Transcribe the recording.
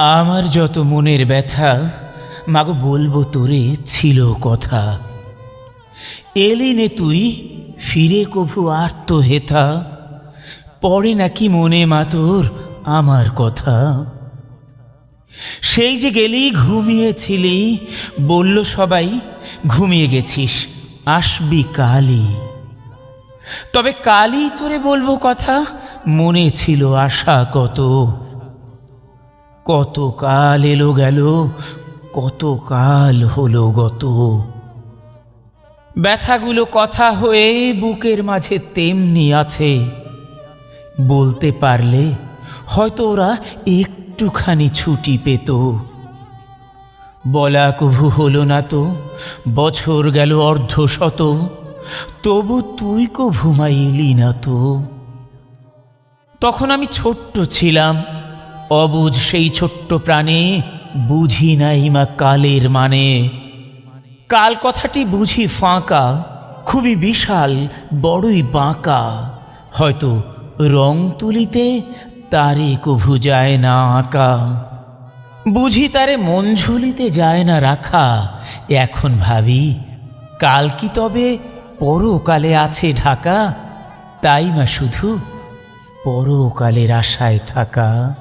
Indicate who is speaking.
Speaker 1: আমার যত মনের ব্যথা, মাগো বলব তোরে ছিল কথা। এলি নে তুই, ফিরে কভু আর তো হেথা পড়ে নাকি মনে মা তোর আমার কথা। সেই যে গেলি, ঘুমিয়েছিলি, বলল সবাই, ঘুমিয়ে গেছিস, আসবি কালই। তবে কালই তোরে বলব কথা, মনে ছিল আশা কত। কত কাল এলো গেল কত কাল হলো গত। ব্যথাগুলো কথা হয়ে বুকের মাঝে তেমনি আছে। বলতে পারলে হয়তো ওরা একটুখানি ছুটি পেত। বলা কভু হলো না তো, বছর গেল অর্ধ শত তবু তুই কভু মাইলি না তো। তখন আমি ছোট্ট ছিলাম অবুঝ সেই ছোট্ট প্রাণে বুঝি নাই মা কালের মানে। কাল কথাটি বুঝি ফাঁকা, খুবই বিশাল, বড়ই বাঁকা। হয়তো রং তুলিতে তারে কভু যায় না আঁকা। বুঝি তারে মন ঝুলিতে যায় না রাখা। এখন ভাবি, কাল কি তবে পরকালে আছে ঢাকা? তাই মা শুধু পরকালের আশায় থাকা।